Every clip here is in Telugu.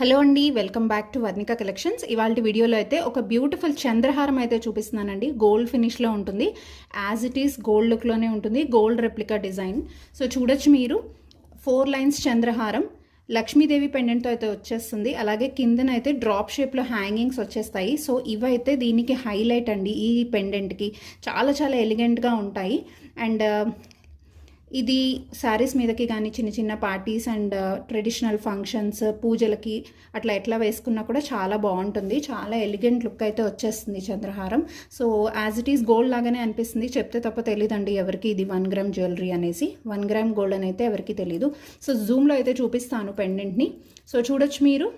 హలో అండి welcome back to Varnika collections. ఇవాళ వీడియోలో అయితే ఒక బ్యూటిఫుల్ చంద్రహారం అయితే చూపిస్తున్నానండి. గోల్డ్ ఫినిష్లో ఉంటుంది. యాజ్ ఇట్ ఈస్ గోల్డ్ లుక్లోనే ఉంటుంది. గోల్డ్ రెప్లికా డిజైన్ సో చూడొచ్చు మీరు. ఫోర్ లైన్స్ చంద్రహారం. లక్ష్మీదేవి పెండెంట్తో అయితే వచ్చేస్తుంది. అలాగే కిందనైతే డ్రాప్ షేప్లో హ్యాంగింగ్స్ వచ్చేస్తాయి. సో ఇవైతే దీనికి హైలైట్ అండి ఈ పెండెంట్కి చాలా చాలా ఎలిగెంట్గా ఉంటాయి. అండ్ ఇది శారీస్ మీదకి కానీ చిన్న చిన్న పార్టీస్ అండ్ ట్రెడిషనల్ ఫంక్షన్స్ పూజలకి అట్లా ఎట్లా వేసుకున్నా కూడా చాలా బాగుంటుంది. చాలా ఎలిగెంట్ లుక్ అయితే వచ్చేస్తుంది చంద్రహారం. So as it is gold లాగానే అనిపిస్తుంది. చెప్తే తప్ప తెలియదండి ఎవరికి ఇది వన్ గ్రామ్ జ్యువెలరీ అనేసి. వన్ గ్రామ్ గోల్డ్ అని అయితే ఎవరికి తెలియదు సో జూమ్లో అయితే చూపిస్తాను పెండెంట్ని సో చూడొచ్చు మీరు.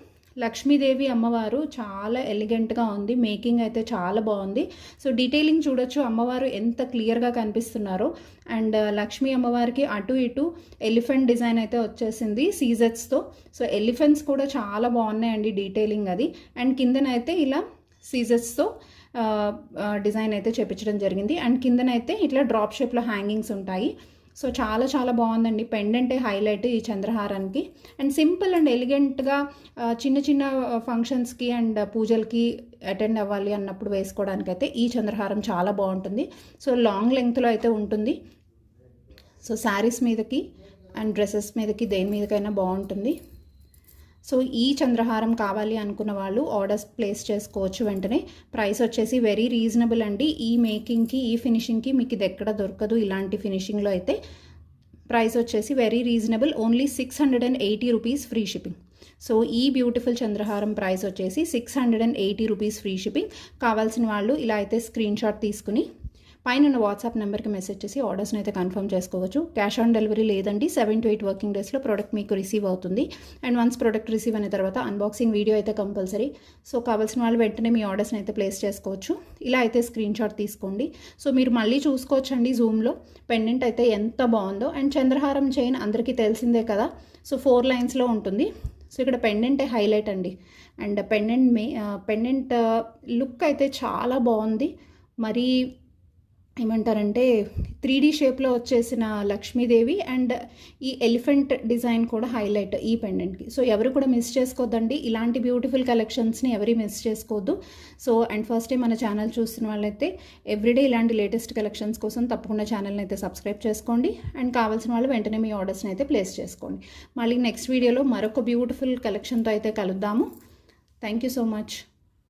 లక్ష్మీదేవి అమ్మవారు చాలా ఎలిగెంట్గా ఉంది. మేకింగ్ అయితే చాలా బాగుంది. సో డీటెయిలింగ్ చూడొచ్చు. అమ్మవారు ఎంత క్లియర్గా కనిపిస్తున్నారో. అండ్ లక్ష్మీ అమ్మవారికి అటు ఇటు ఎలిఫెంట్ డిజైన్ అయితే వచ్చేసింది సీజెట్స్తో. సో ఎలిఫెంట్స్ కూడా చాలా బాగున్నాయండి డీటెయిలింగ్ అది. అండ్ కిందనైతే ఇలా సీజెట్స్తో డిజైన్ అయితే చేపించడం జరిగింది. అండ్ కిందనైతే ఇట్లా డ్రాప్ షేప్లో హ్యాంగింగ్స్ ఉంటాయి. సో చాలా చాలా బాగుందండి. పెండెంటే హైలైట్ ఈ చంద్రహారానికి. అండ్ సింపుల్ అండ్ ఎలిగెంట్గా చిన్న చిన్న ఫంక్షన్స్కి అండ్ పూజలకి అటెండ్ అవ్వాలి అన్నప్పుడు వేసుకోవడానికి అయితే ఈ చంద్రహారం చాలా బాగుంటుంది. సో లాంగ్ లెంగ్త్లో అయితే ఉంటుంది. సో శారీస్ మీదకి అండ్ డ్రెస్సెస్ మీదకి దేని మీదకైనా బాగుంటుంది. సో ఈ చంద్రహారం కావాలి అనుకున్న వాళ్ళు ఆర్డర్స్ ప్లేస్ చేసుకోవచ్చు వెంటనే. ప్రైస్ వచ్చేసి వెరీ రీజనబుల్ అండి. ఈ మేకింగ్కి ఈ ఫినిషింగ్కి మీకు ఇది ఎక్కడ దొరకదు ఇలాంటి ఫినిషింగ్లో అయితే. ప్రైస్ వచ్చేసి very reasonable only six hundred and eighty rupees free shipping so ఈ బ్యూటిఫుల్ చంద్రహారం ప్రైస్ వచ్చేసి six hundred and eighty rupees free shipping కావాల్సిన వాళ్ళు ఇలా అయితే స్క్రీన్ షాట్ తీసుకుని పైన ఉన్న వాట్సాప్ నెంబర్కి మెసేజ్ చేసి ఆర్డర్స్ని అయితే కన్ఫర్మ్ చేసుకోవచ్చు. క్యాష్ ఆన్ డెలివరీ లేదండి. సెవెన్ టు ఎయిట్ వర్కింగ్ డేస్లో ప్రోడక్ట్ మీకు రిసీవ్ అవుతుంది. అండ్ వన్స్ ప్రోడక్ట్ రిసీవ్ అయిన తర్వాత అన్బాక్సింగ్ వీడియో అయితే కంపల్సరీ. సో కావాల్సిన వాళ్ళు వెంటనే మీ ఆర్డర్స్ని అయితే ప్లేస్ చేసుకోవచ్చు. ఇలా అయితే స్క్రీన్ షాట్ తీసుకోండి. సో మీరు మళ్ళీ చూసుకోవచ్చండి జూమ్లో పెండెంట్ అయితే ఎంత బాగుందో. అండ్ చంద్రహారం చైన్ అందరికీ తెలిసిందే కదా. సో ఫోర్ లైన్స్లో ఉంటుంది. సో ఇక్కడ పెండెంటే హైలైట్ అండి. అండ్ పెండెంట్ మే పెండెంట్ లుక్ అయితే చాలా బాగుంది. మరీ ఏమంటారంటే త్రీ డీ షేప్లో వచ్చేసిన లక్ష్మీదేవి అండ్ ఈ ఎలిఫెంట్ డిజైన్ కూడా హైలైట్ ఈ పెండెంట్కి. సో ఎవరు కూడా మిస్ చేసుకోవద్దండి ఇలాంటి బ్యూటిఫుల్ కలెక్షన్స్ని ఎవరి మిస్ చేసుకోవద్దు సో అండ్ ఫస్ట్ టైం మన ఛానల్ చూస్తున్న వాళ్ళైతే ఎవ్రీడే ఇలాంటి లేటెస్ట్ కలెక్షన్స్ కోసం తప్పకుండా ఛానల్ని అయితే సబ్స్క్రైబ్ చేసుకోండి. అండ్ కావాల్సిన వాళ్ళు వెంటనే మీ ఆర్డర్స్ని అయితే ప్లేస్ చేసుకోండి. మళ్ళీ నెక్స్ట్ వీడియోలో మరొక బ్యూటిఫుల్ కలెక్షన్తో అయితే కలుద్దాము. Thank you so much.